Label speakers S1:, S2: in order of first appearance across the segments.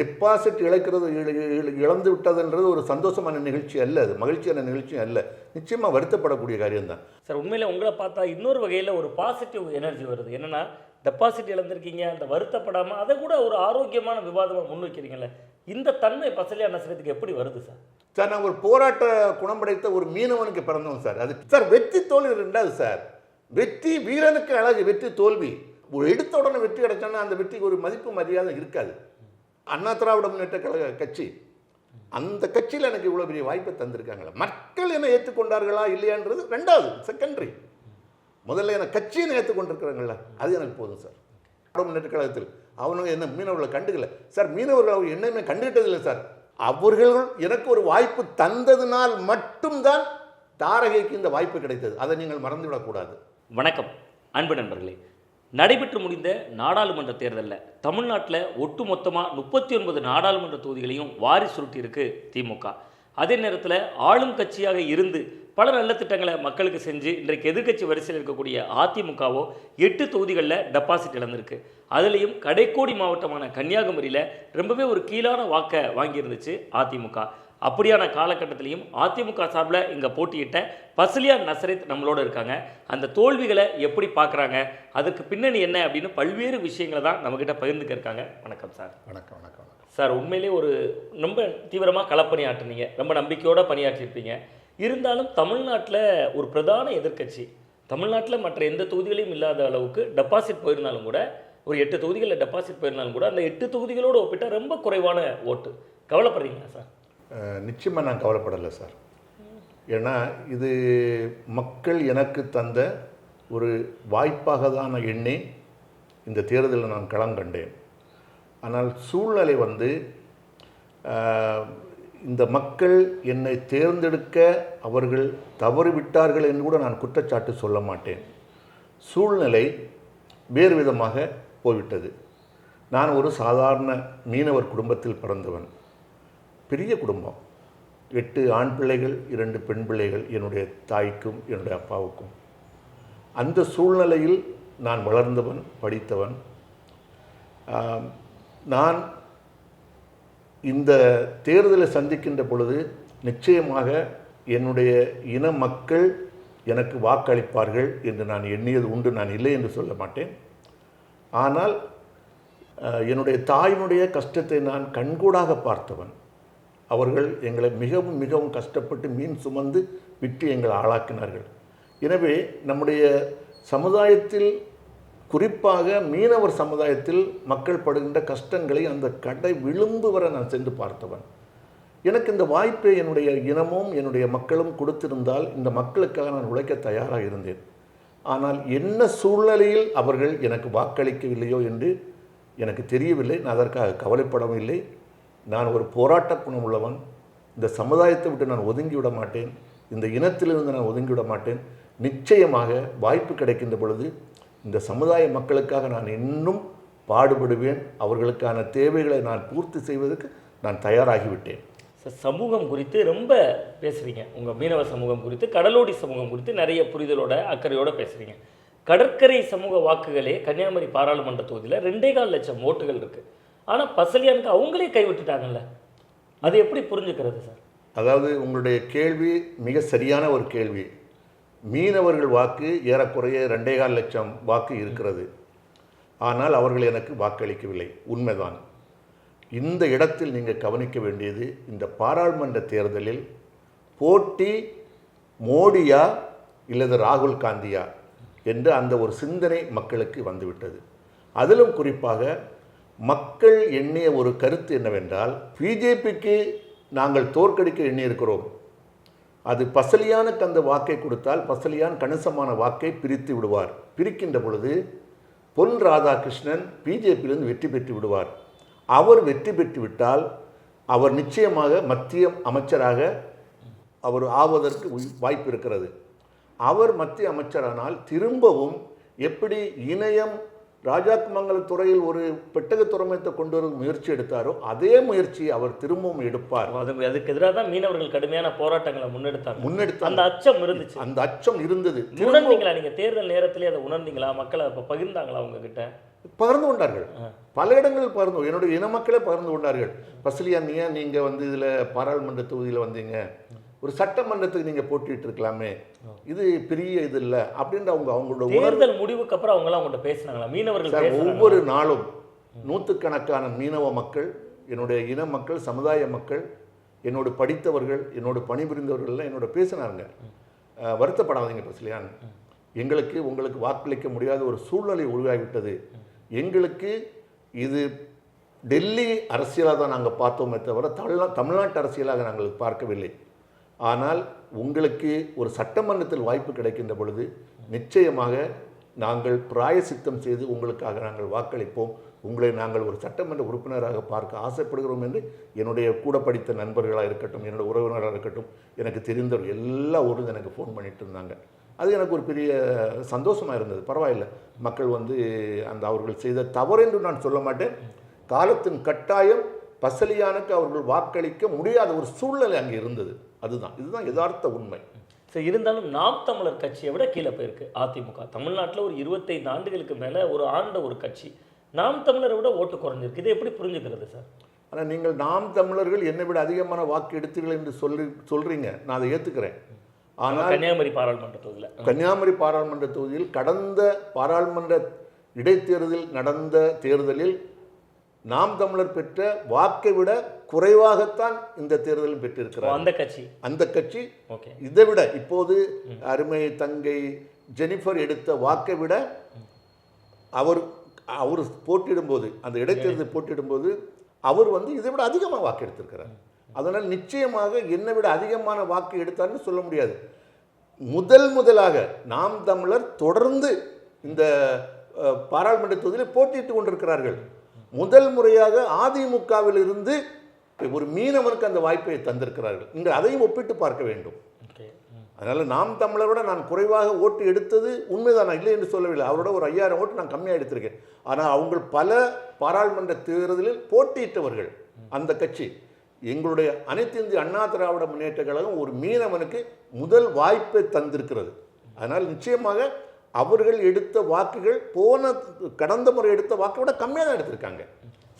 S1: Deposit இழக்கிறது இழ- இழ- இழந்து விட்டதுன்றது ஒரு சந்தோஷமான நிகழ்ச்சி அல்ல அது மகிழ்ச்சியான நிகழ்ச்சி அல்ல. நிச்சயமாக வருத்தப்படக்கூடிய காரியம்தான்.
S2: சார் உண்மையில உங்களை பார்த்தா இன்னொரு வகையில் ஒரு பாசிட்டிவ் எனர்ஜி வருது. என்னன்னா டெபாசிட் இழந்திருக்கீங்க அந்த வருத்தப்படாமல் அதை கூட ஒரு ஆரோக்கியமான விவாதமாக முன்வைக்கிறீங்கல்ல. இந்த தன்மை பசலியா நசரத்துக்கு எப்படி வருது சார்?
S1: சார் நான் ஒரு போராட்ட குணம் படைத்த ஒரு மீனவனுக்கு பிறந்தவன் சார். அது சார் வெற்றி தோல்வி ரெண்டாவது சார். வெற்றி வீரனுக்கு அழகு வெற்றி தோல்வி. ஒரு எடுத்த உடனே வெற்றி கிடைச்சோன்னா அந்த வெற்றிக்கு ஒரு மதிப்பு மரியாதை இருக்காது. அண்ணா திராவிட முன்னேற்ற கழக கட்சி அந்த கட்சியில் எனக்கு இவ்வளோ பெரிய வாய்ப்பை தந்திருக்காங்களே மக்கள் என்னை ஏற்றுக்கொண்டார்களா இல்லையான்றது ரெண்டாவது செகண்டரி முதல்ல எனக்கு கட்சியை ஏற்றுக்கொண்டிருக்கிறாங்கள அது எனக்கு போதும் சார் திராவிட முன்னேற்ற கழகத்தில் அவனுங்க என்ன மீனவர்களை கண்டுக்கல. சார் மீனவர்கள் அவர் என்னையுமே கண்டுகிட்டதில்லை சார் அவர்கள் எனக்கு ஒரு வாய்ப்பு தந்ததினால் மட்டும்தான் தாரகைக்கு இந்த வாய்ப்பு கிடைத்தது. அதை நீங்கள் மறந்துவிடக்கூடாது.
S2: வணக்கம். அன்பு நண்பர்களே நடைபெற்று முடிந்த நாடாளுமன்ற தேர்தலில் தமிழ்நாட்டில் ஒட்டுமொத்தமாக முப்பத்தி ஒன்பது நாடாளுமன்ற தொகுதிகளையும் வாரி சுருட்டியிருக்கு திமுக. அதே நேரத்தில் ஆளும் கட்சியாக இருந்து பல நல்ல திட்டங்களை மக்களுக்கு செஞ்சு இன்றைக்கு எதிர்க்கட்சி வரிசையில் இருக்கக்கூடிய அதிமுகவோ எட்டு தொகுதிகளில் டெபாசிட் இழந்திருக்கு. அதுலேயும் கடைக்கோடி மாவட்டமான கன்னியாகுமரியில் ரொம்பவே ஒரு கீழான வாக்கை வாங்கியிருந்துச்சு அதிமுக. அப்படியான காலகட்டத்திலையும் அதிமுக சார்பில் இங்கே போட்டியிட்ட பசலியா நசரத் நம்மளோட இருக்காங்க. அந்த தோல்விகளை எப்படி பார்க்குறாங்க? அதுக்கு பின்னணி என்ன அப்படின்னு பல்வேறு விஷயங்களை தான் நம்மக்கிட்ட பகிர்ந்துக்க இருக்காங்க. வணக்கம் சார்.
S1: வணக்கம் வணக்கம்
S2: சார் உண்மையிலே ஒரு ரொம்ப தீவிரமாக களப்பணியாற்றுனீங்க. ரொம்ப நம்பிக்கையோடு பணியாற்றியிருப்பீங்க. இருந்தாலும் தமிழ்நாட்டில் ஒரு பிரதான எதிர்க்கட்சி தமிழ்நாட்டில் மற்ற எந்த தொகுதிகளையும் இல்லாத அளவுக்கு டெபாசிட் போயிருந்தாலும் கூட ஒரு எட்டு தொகுதிகளில் டெபாசிட் போயிருந்தாலும் கூட அந்த எட்டு தொகுதிகளோடு ஒப்பிட்டா ரொம்ப குறைவான ஓட்டு. கவலைப்படுறீங்களா சார்?
S1: நிச்சயமாக நான் கவலைப்படலை சார். ஏன்னா இது மக்கள் எனக்கு தந்த ஒரு வாய்ப்பாக தான் நான் எண்ணி இந்த தேர்தலில் நான் களம் கண்டேன். ஆனால் சூழ்நிலை வந்து இந்த மக்கள் என்னை தேர்ந்தெடுக்க அவர்கள் தவறிவிட்டார்கள் என்று கூட நான் குற்றச்சாட்டு சொல்ல மாட்டேன். சூழ்நிலை வேறு விதமாக போய்விட்டது. நான் ஒரு சாதாரண மீனவர் குடும்பத்தில் பிறந்தவன். பெரிய குடும்பம். எட்டு ஆண் பிள்ளைகள் இரண்டு பெண் பிள்ளைகள் என்னுடைய தாய்க்கும் என்னுடைய அப்பாவுக்கும். அந்த சூழ்நிலையில் நான் வளர்ந்தவன் படித்தவன். நான் இந்த தேர்தலை சந்திக்கின்ற பொழுது நிச்சயமாக என்னுடைய இன மக்கள் எனக்கு வாக்களிப்பார்கள் என்று நான் எண்ணியது உண்டு நான் இல்லை என்று சொல்ல மாட்டேன். ஆனால் என்னுடைய தாயினுடைய கஷ்டத்தை நான் கண்கூடாக பார்த்தவன். அவர்கள் எங்களை மிகவும் மிகவும் கஷ்டப்பட்டு மீன் சுமந்து விட்டு எங்களை ஆளாக்கினார்கள். எனவே நம்முடைய சமுதாயத்தில் குறிப்பாக மீனவர் சமுதாயத்தில் மக்கள் படுகின்ற கஷ்டங்களை அந்த கடை விளிம்பு வரை நான் சென்று பார்த்தவன். எனக்கு இந்த வாய்ப்பை என்னுடைய இனமும் என்னுடைய மக்களும் கொடுத்திருந்தால் இந்த மக்களுக்காக நான் உழைக்க தயாராக இருந்தேன். ஆனால் என்ன சூழ்நிலையில் அவர்கள் எனக்கு வாக்களிக்கவில்லையோ என்று எனக்கு தெரியவில்லை. நான் அதற்காக கவலைப்படவும் இல்லை. நான் ஒரு போராட்ட குணம் உள்ளவன். இந்த சமுதாயத்தை விட்டு நான் ஒதுங்கி விட மாட்டேன். இந்த இனத்திலிருந்து நான் ஒதுங்கி விட மாட்டேன். நிச்சயமாக வாய்ப்பு கிடைக்கின்ற பொழுது இந்த சமுதாய மக்களுக்காக நான் இன்னும் பாடுபடுவேன். அவர்களுக்கான தேவைகளை நான் பூர்த்தி செய்வதற்கு நான் தயாராகிவிட்டேன்
S2: சார் சமூகம் குறித்து ரொம்ப பேசுகிறீங்க உங்கள் மீனவ சமூகம் குறித்து கடலோடி சமூகம் குறித்து நிறைய புரிதலோட அக்கறையோட பேசுகிறீங்க கடற்கரை சமூக வாக்குகளே கன்னியாகுமரி பாராளுமன்ற தொகுதியில் ரெண்டே கால் லட்சம் ஓட்டுகள் இருக்குது ஆனால் பசலியானுக்கு அவங்களே கைவிட்டுட்டாங்கல்ல அது எப்படி புரிஞ்சுக்கிறது சார்?
S1: அதாவது உங்களுடைய கேள்வி மிக சரியான ஒரு கேள்வி. மீனவர்கள் வாக்கு ஏறக்குறைய ரெண்டே கால் லட்சம் வாக்கு இருக்கிறது. ஆனால் அவர்கள் எனக்கு வாக்களிக்கவில்லை. உண்மைதான். இந்த இடத்தில் நீங்கள் கவனிக்க வேண்டியது இந்த பாராளுமன்ற தேர்தலில் போட்டி மோடியா இல்லது ராகுல் காந்தியா என்று அந்த ஒரு சிந்தனை மக்களுக்கு வந்துவிட்டது. அதிலும் குறிப்பாக மக்கள் எண்ணிய ஒரு கருத்து என்னவென்றால் பிஜேபிக்கு நாங்கள் தோற்கடிக்க எண்ணியிருக்கிறோம். அது பசலியானுக்கு அந்த வாக்கை கொடுத்தால் பசலியான் கணிசமான வாக்கை பிரித்து விடுவார். பிரிக்கின்ற பொழுது பொன் ராதாகிருஷ்ணன் பிஜேபியிலிருந்து வெற்றி பெற்று விடுவார். அவர் வெற்றி பெற்று விட்டால் அவர் நிச்சயமாக மத்திய அமைச்சராக அவர் ஆவதற்கு வாய்ப்பு இருக்கிறது. அவர் மத்திய அமைச்சரானால் திரும்பவும் எப்படி இணையம் ராஜாக்கமங்கல துறையில் ஒரு பெட்டக துறைமுகத்தை கொண்டு வர முயற்சி எடுத்தாரோ அதே முயற்சியை அவர் திரும்பவும் எடுப்பார்.
S2: அது அதுக்கு எதிராக தான் மீனவர்கள் கடுமையான போராட்டங்களை முன்னெடுத்தாங்க.
S1: முன்னெடுத்த
S2: அந்த அச்சம் இருந்துச்சு.
S1: அந்த அச்சம் இருந்தது.
S2: உணர்ந்தீங்களா நீங்க? தேர்தல் நேரத்திலே அதை உணர்ந்தீங்களா? மக்களை அப்ப பகிர்ந்தாங்களா உங்ககிட்ட?
S1: பகிர்ந்து கொண்டார்கள். பல இடங்களில் பகிர்ந்து என்னுடைய இன மக்களே பகிர்ந்து கொண்டார்கள். பசிலியா நீங்கள் வந்து இதில் பாராளுமன்ற தொகுதியில் வந்தீங்க. ஒரு சட்டமன்றத்துக்கு நீங்கள் போட்டிட்டு இருக்கலாமே. இது பெரிய இது இல்லை. அப்படின்ற அவங்க அவங்களோட
S2: தேர்தல் முடிவுக்கு அப்புறம் அவங்க எல்லாம் உங்கள்கிட்ட பேசினாங்களா மீனவர்கள்?
S1: ஒவ்வொரு நாளும் நூற்றுக்கணக்கான மீனவ மக்கள் என்னுடைய இன மக்கள் சமுதாய மக்கள் என்னோடு படித்தவர்கள் என்னோடு பணிபுரிந்தவர்கள்லாம் என்னோட பேசினாங்க அஹ், வருத்தப்படாதீங்க பசிலியான் எங்களுக்கு உங்களுக்கு வாக்களிக்க முடியாத ஒரு சூழ்நிலை உருவாகிவிட்டது. எங்களுக்கு இது டெல்லி அரசியலாக தான் நாங்கள் பார்த்தோமே தவிர தமிழ்நா தமிழ்நாட்டு அரசியலாக நாங்கள் பார்க்கவில்லை. ஆனால் உங்களுக்கு ஒரு சட்டமன்றத்தில் வாய்ப்பு கிடைக்கின்ற பொழுது நிச்சயமாக நாங்கள் பிராயசித்தம் செய்து உங்களுக்காக நாங்கள் வாக்களிப்போம். உங்களை நாங்கள் ஒரு சட்டமன்ற உறுப்பினராக பார்க்க ஆசைப்படுகிறோம் என்று என்னுடைய கூட படித்த நண்பர்களாக இருக்கட்டும் என்னுடைய உறவினராக இருக்கட்டும் எனக்கு தெரிந்தவர் எல்லா ஊரும் எனக்கு ஃபோன் பண்ணிட்டு இருந்தாங்க. அது எனக்கு ஒரு பெரிய சந்தோஷமாக இருந்தது. பரவாயில்ல. மக்கள் வந்து அந்த அவர்கள் செய்த தவறு என்று நான் சொல்ல மாட்டேன். காலத்தின் கட்டாயம் பசலியானுக்கு அவர்கள் வாக்களிக்க முடியாத ஒரு சூழ்நிலை அங்கே இருந்தது. அதுதான். இதுதான் யதார்த்த உண்மை.
S2: சரி இருந்தாலும் நாம் தமிழர் கட்சியை விட கீழே போயிருக்கு அதிமுக. தமிழ்நாட்டில் ஒரு இருபத்தைந்து ஆண்டுகளுக்கு மேலே ஒரு ஆண்ட ஒரு கட்சி. நாம் தமிழரை விட ஓட்டு குறைஞ்சிருக்கு. இதை எப்படி புரிஞ்சுக்கிறது சார்?
S1: ஆனால் நீங்கள் நாம் தமிழர்கள் என்னை விட அதிகமான வாக்கு எடுத்தீர்கள் என்று சொல்லி சொல்கிறீங்க நான் அதை ஏற்றுக்கிறேன் ஆனால்
S2: கன்னியாகுமரி பாராளுமன்ற தொகுதியில்.
S1: கன்னியாகுமரி பாராளுமன்ற தொகுதியில் கடந்த பாராளுமன்ற இடைத்தேர்தலில் நடந்த தேர்தலில் நாம் தமிழர் பெற்ற வாக்கை விட குறைவாகத்தான் இந்த தேர்தலில் பெற்றிருக்கிறார்
S2: அந்த கட்சி.
S1: அந்த கட்சி. இதை விட இப்போது அருமை தங்கை ஜெனிஃபர் எடுத்த வாக்கை விட அவர் அவர் போட்டியிடும்போது அந்த இடைத்தேர்தல் போட்டியிடும்போது அவர் வந்து இதை விட அதிகமாக வாக்கு எடுத்திருக்கிறார். அதனால் நிச்சயமாக என்னை விட அதிகமான வாக்கு எடுத்தார்னு சொல்ல முடியாது. முதல் முதலாக நாம் தமிழர் தொடர்ந்து இந்த பாராளுமன்ற தொகுதியில் போட்டியிட்டு கொண்டிருக்கிறார்கள். முதல் முறையாக அதிமுகவில் இருந்து ஒரு மீனவனுக்கு அந்த வாய்ப்பை தந்திருக்கிறார்கள். நீங்கள் அதையும் ஒப்பிட்டு பார்க்க வேண்டும். அதனால் நாம் தமிழரோட நான் குறைவாக ஓட்டு எடுத்தது உண்மைதான். இல்லை என்று சொல்லவில்லை. அவரோட ஒரு ஐயாயிரம் ஓட்டு நான் கம்மியாக எடுத்திருக்கேன். ஆனால் அவங்க பல பாராளுமன்ற தேர்தலில் போட்டியிட்டவர்கள் அந்த கட்சி. எங்களுடைய அனைத்து இந்திய அண்ணா திராவிட முன்னேற்ற கழகம் ஒரு மீனவனுக்கு முதல் வாய்ப்பை தந்திருக்கிறது. அதனால் நிச்சயமாக அவர்கள் எடுத்த வாக்குகள் போன கடந்த முறை எடுத்த வாக்கை விட கம்மியாக தான் எடுத்திருக்காங்க.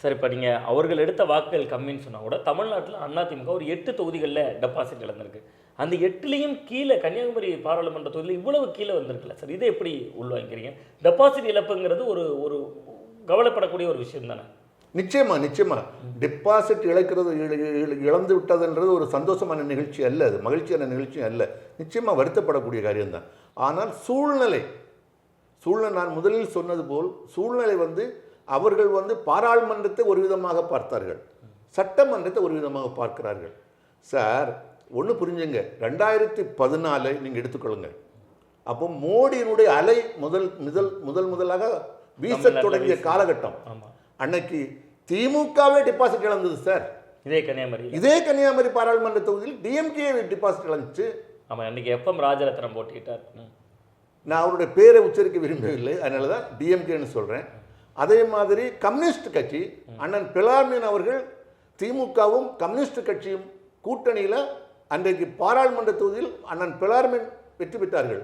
S2: சரி இப்போ நீங்கள் அவர்கள் எடுத்த வாக்குகள் கம்மின்னு சொன்னால் கூட தமிழ்நாட்டில் அதிமுக ஒரு எட்டு தொகுதிகளில் டெபாசிட் இழந்திருக்கு. அந்த எட்டுலேயும் கீழே கன்னியாகுமரி பாராளுமன்ற தொகுதியில் இவ்வளவு கீழே வந்திருக்குல்ல. சார் இதை எப்படி உள்வாங்கிக்கிறீங்க? டெபாசிட் இழப்புங்கிறது ஒரு ஒரு கவலைப்படக்கூடிய ஒரு விஷயம் தானே?
S1: நிச்சயமா நிச்சயமா. டெபாசிட் இழக்கிறது இழ- இழ- இழந்து விட்டதுன்றது ஒரு சந்தோஷமான நிகழ்ச்சி அல்ல அது. மகிழ்ச்சியான நிகழ்ச்சியும் அல்ல. நிச்சயமா வருத்தப்படக்கூடிய காரியம்தான் ஆனால் சூழ்நிலை சூழ்நிலை நான் முதலில் சொன்னது போல் சூழ்நிலை வந்து அவர்கள் வந்து பாராளுமன்றத்தை ஒரு விதமாக பார்த்தார்கள். சட்டமன்றத்தை ஒரு விதமாக பார்க்கிறார்கள். சார் ஒன்று புரிஞ்சுங்க. ரெண்டாயிரத்தி பதினாலை நீங்கள் எடுத்துக்கொள்ளுங்க. அப்போ மோடியினுடைய அலை முதல் முதல் முதல் முதலாக
S2: தமிழ்நாட்டுல
S1: தொடங்கிய
S2: வீசு.
S1: காலகட்டம். அன்னைக்கு திமுகவே டிபாசிட் இழந்தது சார்.
S2: இதே கன்னியாகுமரி.
S1: இதே கன்னியாகுமரி பாராளுமன்ற தொகுதியில் டிஎம்கே டிபாசிட் இழந்துச்சு.
S2: ஆமாம் அன்றைக்கி எஃப்எம் ராஜரத்னம் போட்டிக்கிட்டார்.
S1: நான் அவருடைய பேரை உச்சரிக்க விரும்பவில்லை. அதனால தான் டிஎம்கேன்னு சொல்கிறேன் அதே மாதிரி கம்யூனிஸ்ட் கட்சி அண்ணன் பிலார்மின் அவர்கள் திமுகவும் கம்யூனிஸ்ட் கட்சியும் கூட்டணியில் அன்றைக்கு பாராளுமன்ற தொகுதியில் அண்ணன் பிலார்மின் வெற்றி பெற்றார்கள்.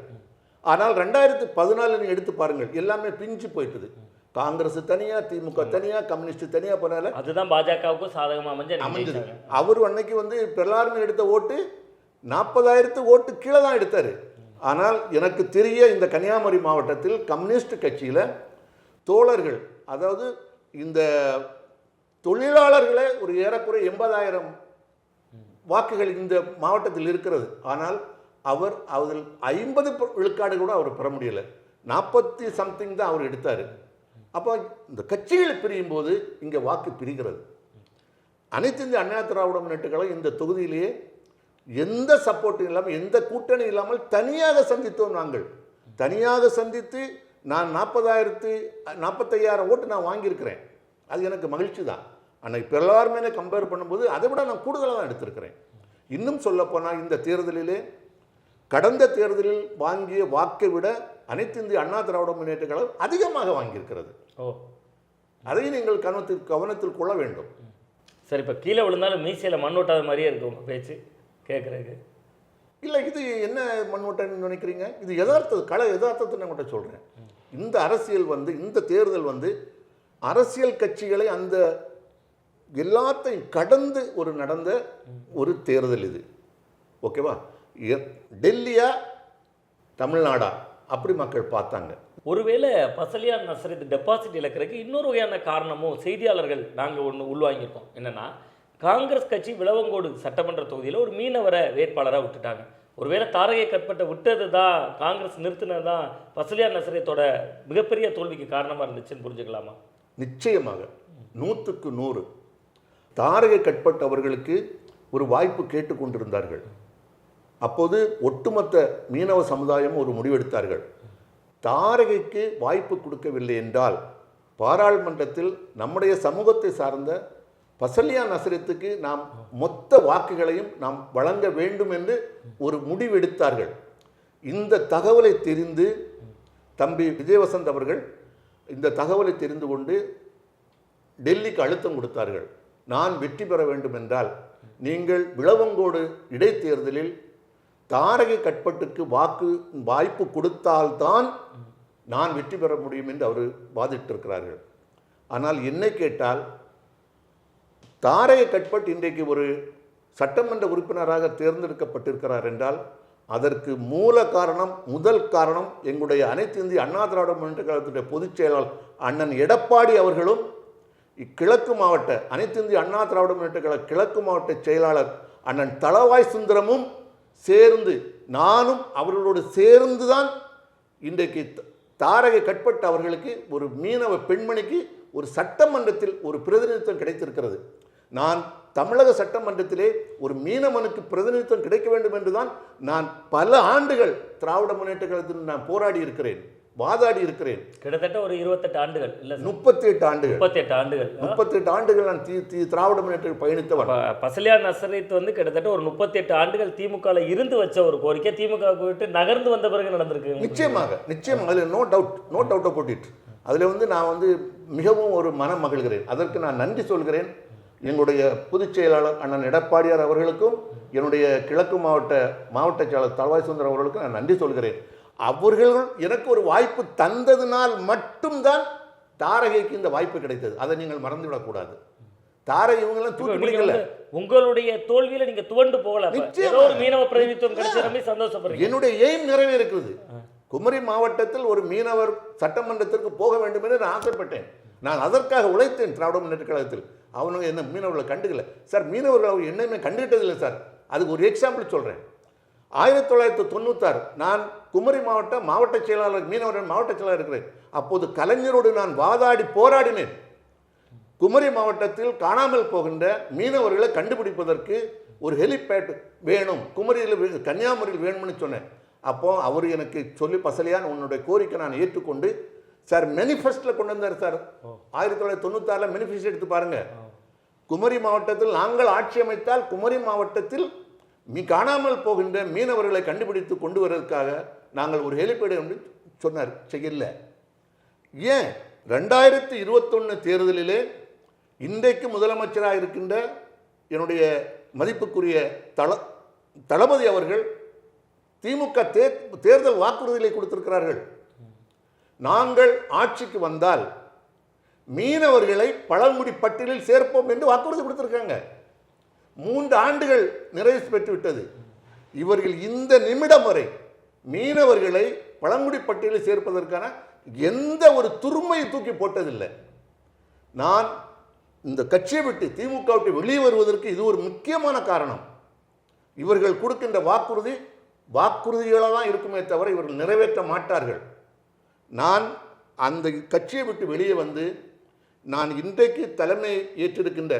S1: ஆனால் ரெண்டாயிரத்தி பதினாலில் எடுத்து பாருங்கள் எல்லாமே பிஞ்சு போயிட்டது. காங்கிரஸ் தனியாக திமுக தனியாக கம்யூனிஸ்ட் தனியாக போனால
S2: அதுதான் பாஜகவுக்கும் சாதகமாக அமைஞ்சு
S1: அமைஞ்சது. அவர் அன்னைக்கு வந்து பெருளார்மை எடுத்த ஓட்டு நாற்பதாயிரத்து ஓட்டு கீழே தான் எடுத்தார். ஆனால் எனக்கு தெரிய இந்த கன்னியாகுமரி மாவட்டத்தில் கம்யூனிஸ்ட் கட்சியில் தோழர்கள் அதாவது இந்த தொழிலாளர்களே ஒரு ஏறக்குறைய எண்பதாயிரம் வாக்குகள் இந்த மாவட்டத்தில் இருக்கிறது. ஆனால் அவர் அதில் ஐம்பது விழுக்காடு கூட அவர் பெற முடியல. நாற்பத்தி சம்திங் தான் அவர் எடுத்தார். அப்போ இந்த கட்சிகள் பிரியும் போது இங்கே வாக்கு பிரிகிறது. அனைத்து இந்திய அண்ணா திராவிட முன்னேற்ற இந்த தொகுதியிலேயே எந்த சப்போர்ட்டும் இல்லாமல் எந்த கூட்டணி இல்லாமல் தனியாக சந்தித்தோம் நாங்கள். தனியாக சந்தித்து நான் நாற்பதாயிரத்து நாற்பத்தையாயிரம் ஓட்டு நான் வாங்கியிருக்கிறேன். அது எனக்கு மகிழ்ச்சி தான். அன்னைக்கு பெருளார்மேனை கம்பேர் பண்ணும்போது அதை விட நான் கூடுதலாக தான் எடுத்திருக்கிறேன். இன்னும் சொல்லப்போனால் இந்த தேர்தலிலே கடந்த தேர்தலில் வாங்கிய வாக்கை விட அனைத்து இந்திய அண்ணா திராவிட முன்னேற்ற கழகம் அதிகமாக வாங்கியிருக்கிறது.
S2: ஓ.
S1: அதையும் நீங்கள் கவனத்தில் கவனத்தில் கொள்ள வேண்டும்.
S2: சரி இப்போ கீழே விழுந்தாலும் மீசையில் மண் ஒட்டாத மாதிரியே உங்கள் பேச்சு கேட்குறதுக்கு
S1: இல்லை இது என்ன மண்வட்டம்னு நினைக்கிறீங்க? இது யதார்த்த கல யதார்த்தத்தை நான் மட்டும் சொல்கிறேன் இந்த அரசியல் வந்து இந்த தேர்தல் வந்து அரசியல் கட்சிகளை அந்த எல்லாத்தையும் கடந்து ஒரு நடந்த ஒரு தேர்தல் இது. ஓகேவா? டெல்லியா தமிழ்நாடா? அப்படி மக்கள் பார்த்தாங்க.
S2: ஒருவேளை பசலியார் நசரத் டெபாசிட் இழக்கிறதுக்கு இன்னொரு வகையான காரணமும் செய்தியாளர்கள் நாங்கள் ஒன்று உள்வாங்கியிருக்கோம். என்னென்னா காங்கிரஸ் கட்சி விளவங்கோடு சட்டமன்ற தொகுதியில் ஒரு மீனவரை வேட்பாளராக விட்டுட்டாங்க. ஒருவேளை தாரகை கற்பட்ட விட்டது தான் காங்கிரஸ் நிறுத்தினது தான் பசலியான் நசரத்தோட மிகப்பெரிய தோல்விக்கு காரணமாக இருந்துச்சுன்னு புரிஞ்சுக்கலாமா?
S1: நிச்சயமாக. நூற்றுக்கு நூறு. தாரகை கட்பட்டவர்களுக்கு ஒரு வாய்ப்பு கேட்டுக்கொண்டிருந்தார்கள் அப்போது ஒட்டுமொத்த மீனவ சமுதாயம் ஒரு முடிவெடுத்தார்கள். தாரகைக்கு வாய்ப்பு கொடுக்கவில்லை என்றால் பாராளுமன்றத்தில் நம்முடைய சமூகத்தை சார்ந்த பசல்யா நசரத்துக்கு நாம் மொத்த வாக்குகளையும் நாம் வழங்க வேண்டும் என்று ஒரு முடிவெடுத்தார்கள். இந்த தகவலை தெரிந்து தம்பி விஜயவசந்த் அவர்கள் இந்த தகவலை தெரிந்து கொண்டு டெல்லிக்கு அழுத்தம் கொடுத்தார்கள். நான் வெற்றி பெற வேண்டும் என்றால் நீங்கள் விளவங்கோடு இடைத்தேர்தலில் தாரகை கட்பட்டுக்கு வாக்கு வாய்ப்பு கொடுத்தால்தான் நான் வெற்றி பெற முடியும் என்று அவர் வாதிட்டிருக்கிறார்கள். ஆனால் என்னை கேட்டால் தாரையை கட்பட் இன்றைக்கு ஒரு சட்டமன்ற உறுப்பினராக தேர்ந்தெடுக்கப்பட்டிருக்கிறார் என்றால் அதற்கு மூல காரணம் முதல் காரணம் எங்களுடைய அனைத்து இந்திய அண்ணா திராவிட முன்னேற்ற கழகத்துடைய பொதுச் செயலாளர் அண்ணன் எடப்பாடி அவர்களும் இக்கிழக்கு மாவட்ட அனைத்து இந்திய அண்ணா திராவிட முன்னேற்ற கழக கிழக்கு மாவட்ட செயலாளர் அண்ணன் தளவாய் சுந்தரமும் சேர்ந்து நானும் அவர்களோடு சேர்ந்து தான் இன்றைக்கு தாரகை கட்பட்ட அவர்களுக்கு ஒரு மீனவ பெண்மணிக்கு ஒரு சட்டமன்றத்தில் ஒரு பிரதிநிதித்துவம் கிடைத்திருக்கிறது. நான் தமிழக சட்டமன்றத்திலே ஒரு மீனவனுக்கு பிரதிநிதித்துவம் கிடைக்க வேண்டும் என்றுதான் நான் பல ஆண்டுகள் திராவிட முன்னேற்ற கழகத்தில் நான் போராடி இருக்கிறேன் வாதாடி இருக்கிறேன்.
S2: கிட்டத்தட்ட ஒரு இருபத்தெட்டு ஆண்டுகள் இல்லை
S1: முப்பத்தி எட்டு ஆண்டுகள்.
S2: முப்பத்தெட்டு ஆண்டுகள்.
S1: முப்பத்தி எட்டு ஆண்டுகள் நான் தி- தி- திராவிட முன்னேற்ற பயணித்தவன்.
S2: ப- பசலியார் நசரத் வந்து கிட்டத்தட்ட ஒரு முப்பத்தெட்டு ஆண்டுகள் திமுகவில் இருந்து வச்ச ஒரு கோரிக்கை திமுகவுக்கு விட்டு நகர்ந்து வந்த பிறகு நடந்திருக்கு
S1: நிச்சயமாக நிச்சயமாக. அதில் no doubt no doubt about it அதில் வந்து நான் வந்து மிகவும் ஒரு மனம் மகிழ்கிறேன். அதற்கு நான் நன்றி சொல்கிறேன். எங்களுடைய பொதுச் செயலாளர் அண்ணன் எடப்பாடியார் அவர்களுக்கும் என்னுடைய கிழக்கு மாவட்ட மாவட்ட செயலாளர் தலவாய் சுந்தரம் அவர்களுக்கும் நான் நன்றி சொல்கிறேன். அவர்கள் எனக்கு ஒரு வாய்ப்பு தந்ததினால் மட்டும்தான் தாரகைக்கு இந்த வாய்ப்பு கிடைத்தது. அதை நீங்கள் மறந்துவிடக்கூடாது தாரகை இவங்கெல்லாம் தூக்கி பிடிக்கல
S2: உங்களுடைய தோல்வியில நீங்க துவண்டு போகல அப்ப.
S1: நிச்சயமா.
S2: ஒரு மீனவ பிரதிநிதித்துவம் கிடைச்சிடமே சந்தோஷப்படுறீங்க.
S1: என்னுடைய எய்ம் நிறைவேறுகிறது குமரி மாவட்டத்தில் ஒரு மீனவர் சட்டமன்றத்திற்கு போக வேண்டும் என்று நான் ஆசைப்பட்டேன். நான் அதற்காக உழைத்தேன் திராவிட முன்னேற்ற கழகத்தில். அவனுங்க என்ன மீனவர்களை கண்டுக்கல. சார் மீனவர்கள் அவர் என்னையுமே கண்டுகிட்டதில்லை சார். அதுக்கு ஒரு எக்ஸாம்பிள் சொல்கிறேன் ஆயிரத்தி தொள்ளாயிரத்தி தொண்ணூத்தாறு நான் குமரி மாவட்ட மாவட்ட செயலாளர் மீனவர்கள் மாவட்ட செயலாளர் இருக்கிறேன். அப்போது கலைஞரோடு நான் வாதாடி போராடினேன். குமரி மாவட்டத்தில் காணாமல் போகின்ற மீனவர்களை கண்டுபிடிப்பதற்கு ஒரு ஹெலிபேட் வேணும். குமரியில் கன்னியாகுமரியில் வேணும்னு சொன்னேன். அப்போ அவர் எனக்கு சொல்லி பசலியான் உன்னுடைய கோரிக்கை நான் ஏற்றுக்கொண்டு சார் மேனிஃபெஸ்டில் கொண்டு வந்தார் சார் ஆயிரத்தி தொள்ளாயிரத்தி தொண்ணூத்தாறில் மேனிஃபெஸ்டோ எடுத்து பாருங்க. குமரி மாவட்டத்தில் நாங்கள் ஆட்சி அமைத்தால் குமரி மாவட்டத்தில் மீ காணாமல் போகின்ற மீனவர்களை கண்டுபிடித்து கொண்டு வருவதற்காக நாங்கள் ஒரு ஹெலிபேட் என்று சொன்னார் செய்யல. ஏன்? ரெண்டாயிரத்தி இருபத்தொன்று தேர்தலிலே இன்றைக்கு முதலமைச்சராக இருக்கின்ற என்னுடைய மதிப்புக்குரிய தள தளபதி அவர்கள் திமுக தேர் தேர்தல் வாக்குறுதிகளை கொடுத்திருக்கிறார்கள். நாங்கள் ஆட்சிக்கு வந்தால் மீனவர்களை பழங்குடி பட்டியலில் சேர்ப்போம் என்று வாக்குறுதி கொடுத்திருக்காங்க. மூன்று ஆண்டுகள் நிறைவு பெற்றுவிட்டது இவர்கள் இந்த நிமிடம் வரை மீனவர்களை பழங்குடி பட்டியலில் சேர்ப்பதற்கான எந்த ஒரு துருமையை தூக்கி போட்டதில்லை. நான் இந்த கட்சியை விட்டு திமுக விட்டு வெளியே வருவதற்கு இது ஒரு முக்கியமான காரணம். இவர்கள் கொடுக்கின்ற வாக்குறுதி வாக்குறுதிகளாக தான் இருக்குமே தவிர இவர்கள் நிறைவேற்ற மாட்டார்கள். நான் அந்த கட்சியை விட்டு வெளியே வந்து நான் இன்றைக்கு தலைமை ஏற்றிருக்கின்ற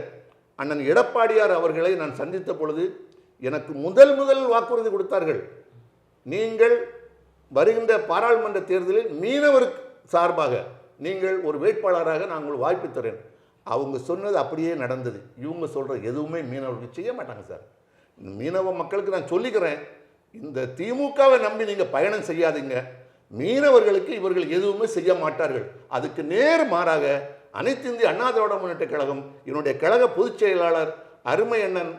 S1: அண்ணன் எடப்பாடியார் அவர்களை நான் சந்தித்த பொழுது எனக்கு முதல் முதல் வாக்குறுதி கொடுத்தார்கள். நீங்கள் வருகின்ற பாராளுமன்ற தேர்தலில் மீனவருக்கு சார்பாக நீங்கள் ஒரு வேட்பாளராக நான் உங்களுக்கு வாய்ப்பு தரேன். அவங்க சொன்னது அப்படியே நடந்தது. இவங்க சொல்கிறது எதுவுமே மீனவர்களுக்கு செய்ய மாட்டாங்க சார். மீனவ மக்களுக்கு நான் சொல்லிக்கிறேன். இந்த திமுகவை நம்பி நீங்கள் பயணம் செய்யாதீங்க. மீனவர்களுக்கு இவர்கள் எதுவுமே செய்ய மாட்டார்கள். அதுக்கு நேர் மாறாக அனைத்து இந்திய அண்ணா திராவிட முன்னேற்ற கழகம் என்னுடைய கழக பொதுச் செயலாளர் அருமை அண்ணன்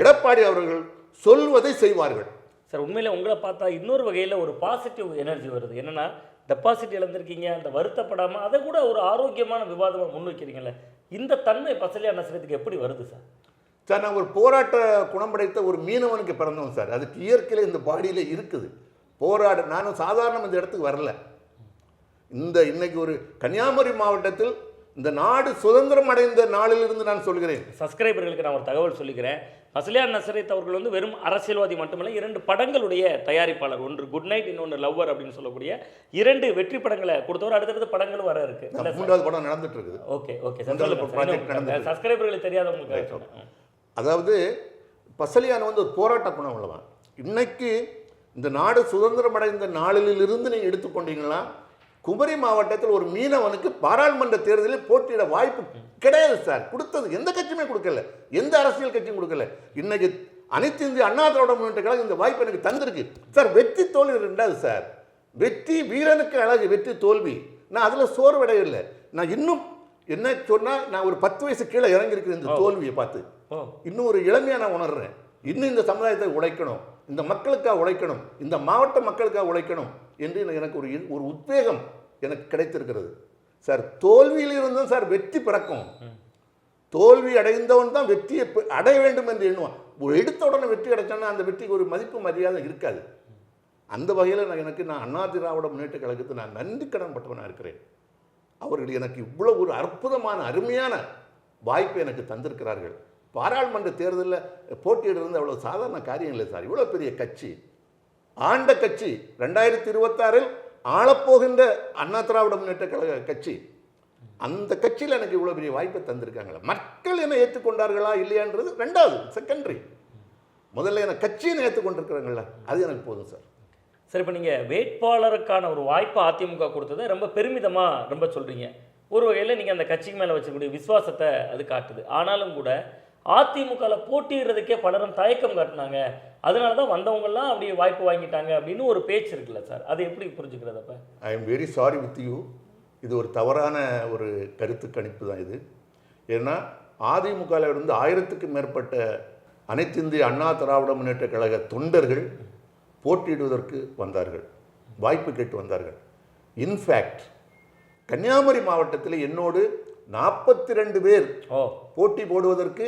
S1: எடப்பாடி அவர்கள் சொல்வதை செய்வார்கள்.
S2: சார் உண்மையில உங்களை பார்த்தா இன்னொரு வகையில் ஒரு பாசிட்டிவ் எனர்ஜி வருது. என்னன்னா டெபாசிட் இழந்திருக்கீங்க அந்த வருத்தப்படாமல் அதை கூட ஒரு ஆரோக்கியமான விவாதமாக முன்வைக்கிறீங்கல்ல இந்த தன்மை பசலியா நசரத்துக்கு எப்படி வருது சார்?
S1: சார் நான் ஒரு போராட்ட குணம் படைத்த ஒரு மீனவனுக்கு பிறந்தவன் சார். அதுக்கு இயற்கையில் இந்த பாடியில் இருக்குது. போராட நானும் சாதாரண இந்த இடத்துக்கு வரல. இந்த இன்னைக்கு ஒரு கன்னியாகுமரி மாவட்டத்தில் இந்த நாடு சுதந்திரம் அடைந்த நாளிலிருந்து நான் சொல்கிறேன்.
S2: சப்ஸ்கிரைபர்களுக்கு நான் ஒரு தகவல் சொல்லிக்கிறேன். பசலியார் நசரத் அவர்கள் வந்து வெறும் அரசியல்வாதி மட்டுமல்ல இரண்டு படங்களுடைய தயாரிப்பாளர் ஒன்று குட் நைட் இன்னொன்று லவ்வர் அப்படின்னு சொல்லக்கூடிய இரண்டு வெற்றி படங்களை கொடுத்தவர். அடுத்தடுத்த படங்களும் வர இருக்கு?
S1: மூன்றாவது படம் நடந்துட்டு இருக்குது
S2: ஓகே. ஓகே சப்ஸ்கிரைபர்களுக்கு தெரியாதவங்களுக்கு.
S1: அதாவது பசலியான் வந்து ஒரு போராட்ட குணம் உள்ளவன். இன்னைக்கு இந்த நாடு சுதந்திரம் அடைந்த நாளிலிருந்து நீங்கள் எடுத்துக்கொண்டீங்கன்னா குமரி மாவட்டத்தில் ஒரு மீனவனுக்கு பாராளுமன்ற தேர்தலில் போட்டியிட வாய்ப்பு கிடையாது சார். கொடுத்தது எந்த கட்சியுமே கொடுக்கல. எந்த அரசியல் கட்சியும் கொடுக்கல. இன்னைக்கு அனைத்து இந்திய அண்ணா திராவிட முன்னேற்ற கழகம் இந்த வாய்ப்பு எனக்கு தந்திருக்கு. சார் வெற்றி தோல்வி ரெண்டாவது சார். வெற்றி வீரனுக்கு அழகு வெற்றி தோல்வி. நான் அதில் சோர்வடையவில்லை. நான் இன்னும் என்ன சொன்னால் நான் ஒரு பத்து வயசு கீழே இறங்கியிருக்கிறேன் இந்த தோல்வியை பார்த்து. இன்னும் ஒரு இளமையாக நான் உணர்றேன். இன்னும் இந்த சமுதாயத்தை உழைக்கணும் இந்த மக்களுக்காக உழைக்கணும் இந்த மாவட்ட மக்களுக்காக உழைக்கணும் என்று எனக்கு- ஒரு இ- ஒரு உத்வேகம் எனக்கு கிடைத்திருக்கிறது. சார் தோல்வியிலிருந்தும் சார் வெற்றி பிறக்கும். தோல்வி அடைந்தவன் தான் வெற்றியை அடைய வேண்டும் என்று எண்ணுவான். ஒரு எடுத்த உடனே வெற்றி அடைச்சான்னா அந்த வெற்றிக்கு ஒரு மதிப்பு மரியாதை இருக்காது. அந்த வகையில் நான் எனக்கு நான் அண்ணா திராவிட முன்னேற்ற கழகத்துக்கு நான் நன்றி கடன் பட்டவனாக இருக்கிறேன். அவர்கள் எனக்கு இவ்வளோ ஒரு அற்புதமான அருமையான வாய்ப்பை எனக்கு தந்திருக்கிறார்கள். பாராளுமன்ற தேர்தலில் போட்டியிடுறது அவ்வளோ சாதாரண காரியம் இல்லை சார். இவ்வளோ பெரிய கட்சி. ஆண்ட கட்சி. ரெண்டாயிரத்தி இருபத்தாறில் ஆளப்போகின்ற அண்ணா திராவிட முன்னேற்ற கழக கட்சி. அந்த கட்சியில் எனக்கு இவ்வளோ பெரிய வாய்ப்பை தந்திருக்காங்களே மக்கள் என்னை ஏற்றுக்கொண்டார்களா இல்லையான்றது ரெண்டாவது செகண்டரி முதல்ல எனக்கு கட்சியை ஏற்றுக்கொண்டிருக்கிறாங்களா அது எனக்கு போதும் சார்.
S2: சார் இப்போ நீங்கள் வேட்பாளருக்கான ஒரு வாய்ப்பை அதிமுக கொடுத்ததை ரொம்ப பெருமிதமாக ரொம்ப சொல்கிறீங்க ஒரு வகையில் நீங்கள் அந்த கட்சிக்கு மேலே வச்சக்கூடிய விசுவாசத்தை அது காட்டுது. ஆனாலும் கூட அதிமுகவில் போட்டிடுறதுக்கே பலரும் தயக்கம் காட்டினாங்க. அதனால தான் வந்தவங்கெல்லாம் அப்படியே வாய்ப்பு வாங்கிட்டாங்க அப்படின்னு ஒரு பேச்சு இருக்குல்ல சார். அதை எப்படி புரிஞ்சுக்கிறது அப்போ?
S1: I am very sorry with you இது ஒரு தவறான ஒரு கருத்து கணிப்பு தான் இது. ஏன்னா அதிமுகவில் இருந்து ஆயிரத்துக்கும் மேற்பட்ட அனைத்து இந்திய அண்ணா திராவிட முன்னேற்ற கழக தொண்டர்கள் போட்டியிடுவதற்கு வந்தார்கள். வாய்ப்பு கேட்டு வந்தார்கள். இன்ஃபேக்ட் கன்னியாகுமரி மாவட்டத்தில் என்னோடு நாற்பத்தி ரெண்டு பேர் போட்டி போடுவதற்கு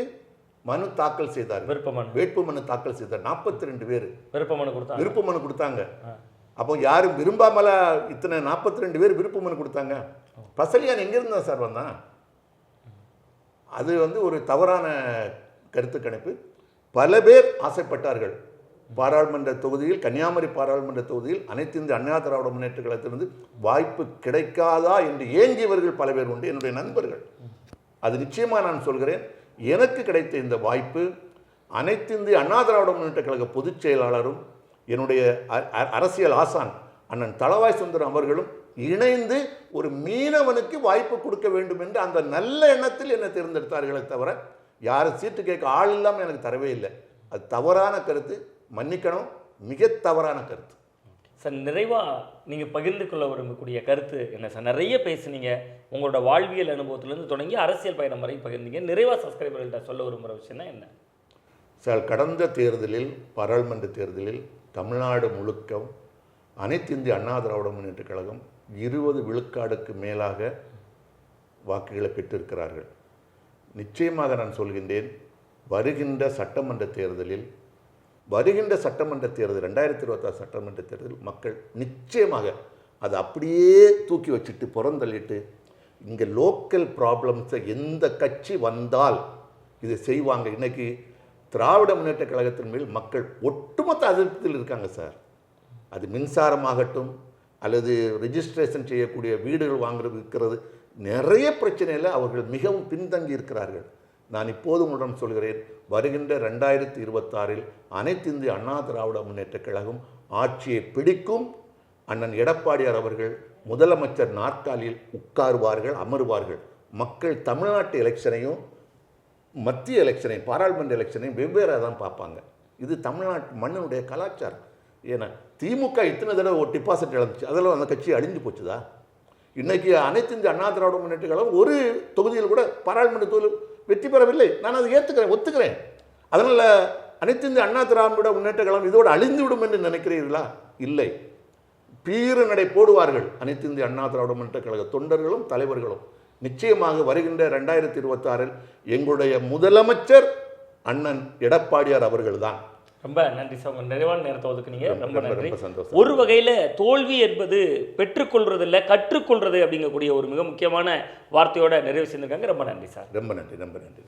S1: மனு தாக்கல் செய்தார்கள்.
S2: விருப்ப மனு.
S1: வேட்பு மனு தாக்கல் செய்தார் நாற்பத்தி ரெண்டு பேர்.
S2: விருப்ப மனு கொடுத்தாங்க.
S1: விருப்ப மனு கொடுத்தாங்க. அப்போ யாரும் விரும்பாமல இத்தனை நாற்பத்தி ரெண்டு பேர் விருப்ப மனு கொடுத்தாங்க? பசலியான் எங்கேருந்து சார் வந்தான்? அது வந்து ஒரு தவறான கருத்து கணிப்பு. பல பேர் ஆசைப்பட்டார்கள். பாராளுமன்ற தொகுதியில் கன்னியாகுமரி பாராளுமன்ற தொகுதியில் அனைத்து இந்திய அண்ணா திராவிட முன்னேற்ற கழகத்திலிருந்து வாய்ப்பு கிடைக்காதா என்று ஏங்கியவர்கள் பல பேர் உண்டு. என்னுடைய நண்பர்கள். அது நிச்சயமாக நான் சொல்கிறேன். எனக்கு கிடைத்த இந்த வாய்ப்பு அனைத்து இந்திய அண்ணா திராவிட முன்னேற்ற கழக பொதுச் செயலாளரும் என்னுடைய அ- அரசியல் ஆசான் அண்ணன் தளவாய் சுந்தரம் அவர்களும் இணைந்து ஒரு மீனவனுக்கு வாய்ப்பு கொடுக்க வேண்டும் என்று அந்த நல்ல எண்ணத்தில் என்னை தேர்ந்தெடுத்தார்களே தவிர யாரும் சீட்டு கேட்க ஆள் இல்லாமல் எனக்கு தரவே இல்லை. அது தவறான கருத்து. மன்னிக்கணும். மிக தவறான கருத்து.
S2: சார் நிறைவாக நீங்கள் பகிர்ந்து கொள்ள விரும்பக்கூடிய கருத்து என்ன சார்? நிறைய பேசுனீங்க. உங்களோட வாழ்வியல் அனுபவத்திலேருந்து தொடங்கி அரசியல் பயணம் வரை பகிர்ந்தீங்க. நிறைவாக சப்ஸ்கிரைபர்கள்ட்ட சொல்ல விரும்புகிற விஷயம்னா என்ன?
S1: சார் கடந்த தேர்தலில் பாராளுமன்ற தேர்தலில் தமிழ்நாடு முழுக்க அனைத்து இந்திய அண்ணா திராவிட முன்னேற்ற கழகம் இருபது விழுக்காடுக்கு மேலாக வாக்குகளை பெற்றிருக்கிறார்கள். நிச்சயமாக நான் சொல்கின்றேன் வருகின்ற சட்டமன்ற தேர்தலில் வருகின்ற சட்டமன்ற தேர்தல் ரெண்டாயிரத்தி இருபத்தாறு சட்டமன்ற தேர்தல் மக்கள் நிச்சயமாக அதை அப்படியே தூக்கி வச்சுட்டு புறந்தள்ளிட்டு இங்கே லோக்கல் ப்ராப்ளம்ஸை எந்த கட்சி வந்தால் இதை செய்வாங்க. இன்றைக்கி திராவிட முன்னேற்ற கழகத்தின் மேல் மக்கள் ஒட்டுமொத்த அதிருப்தியில் இருக்காங்க சார். அது மின்சாரமாகட்டும் அல்லது ரிஜிஸ்ட்ரேஷன் செய்யக்கூடிய வீடுகள் வாங்குறது இருக்கிறது நிறைய பிரச்சனையில் அவர்கள் மிகவும் பின்தங்கி இருக்கிறார்கள். நான் இப்போது உங்களிடம் சொல்கிறேன் வருகின்ற ரெண்டாயிரத்தி இருபத்தாறில் அனைத்து இந்திய அண்ணா திராவிட முன்னேற்ற கழகம் ஆட்சியை பிடிக்கும். அண்ணன் எடப்பாடியார் அவர்கள் முதலமைச்சர் நாற்காலியில் உட்காருவார்கள் அமருவார்கள். மக்கள் தமிழ்நாட்டு எலெக்ஷனையும் மத்திய எலெக்ஷனையும் பாராளுமன்ற எலெக்ஷனையும் வெவ்வேறாக தான் பார்ப்பாங்க. இது தமிழ்நாட்டு மண்ணினுடைய கலாச்சாரம். ஏன்னா திமுக இத்தனை தடவை ஒரு டிபாசிட் இழந்துச்சு. அதெல்லாம் அந்த கட்சி அழிஞ்சு போச்சுதா? இன்றைக்கி அனைத்து இந்திய அண்ணா திராவிட முன்னேற்ற கழகம் ஒரு தொகுதியில் கூட பாராளுமன்ற தொகுதியில் வெற்றி பெறவில்லை. நான் அதை ஏற்றுக்கிறேன் ஒத்துக்கிறேன். அதனால் அனைத்து இந்திய அண்ணா திராவிட முன்னேற்ற கழகம் இதோடு அழிந்து விடும் என்று நினைக்கிறீர்களா? இல்லை. பீர நடை போடுவார்கள் அனைத்து இந்திய அண்ணா திராவிட முன்னேற்ற கழக தொண்டர்களும் தலைவர்களும். நிச்சயமாக வருகின்ற ரெண்டாயிரத்தி இருபத்தாறில் எங்களுடைய முதலமைச்சர் அண்ணன் எடப்பாடியார் அவர்கள்தான்.
S2: ரொம்ப நன்றி சார். உங்கள் நிறைவான நேரத்தை ஒதுக்குனீங்க.
S1: ரொம்ப,
S2: நன்றி. ஒரு வகையில் தோல்வி என்பது பெற்றுக்கொள்றது இல்லை கற்றுக்கொள்றது அப்படிங்கக்கூடிய ஒரு மிக முக்கியமான வார்த்தையோட நிறைவு செஞ்சிருக்காங்க. ரொம்ப நன்றி சார்.
S1: ரொம்ப நன்றி ரொம்ப நன்றி.